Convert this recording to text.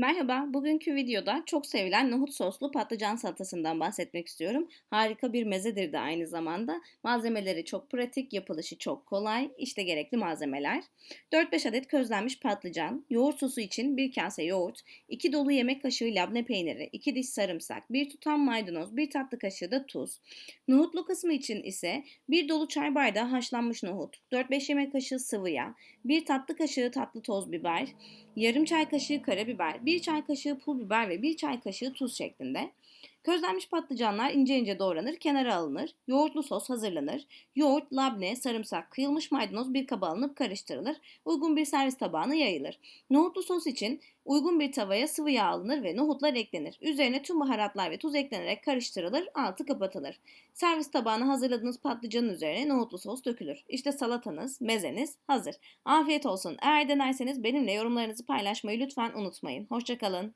Merhaba, bugünkü videoda çok sevilen nohut soslu patlıcan salatasından bahsetmek istiyorum. Harika bir mezedir de aynı zamanda. Malzemeleri çok pratik, yapılışı çok kolay. İşte gerekli malzemeler. 4-5 adet közlenmiş patlıcan, yoğurt sosu için 1 kase yoğurt, 2 dolu yemek kaşığı labne peyniri, 2 diş sarımsak, 1 tutam maydanoz, 1 tatlı kaşığı da tuz. Nohutlu kısmı için ise 1 dolu çay bardağı haşlanmış nohut, 4-5 yemek kaşığı sıvı yağ, 1 tatlı kaşığı tatlı toz biber, yarım çay kaşığı karabiber, 1 çay kaşığı pul biber ve 1 çay kaşığı tuz şeklinde. Közlenmiş patlıcanlar ince ince doğranır, kenara alınır. Yoğurtlu sos hazırlanır. Yoğurt, labne, sarımsak, kıyılmış maydanoz bir kaba alınıp karıştırılır. Uygun bir servis tabağına yayılır. Nohutlu sos için uygun bir tavaya sıvı yağ alınır ve nohutlar eklenir. Üzerine tüm baharatlar ve tuz eklenerek karıştırılır, altı kapatılır. Servis tabağına hazırladığınız patlıcanın üzerine nohutlu sos dökülür. İşte salatanız, mezeniz hazır. Afiyet olsun. Eğer denerseniz benimle yorumlarınızı paylaşmayı lütfen unutmayın. Hoşçakalın.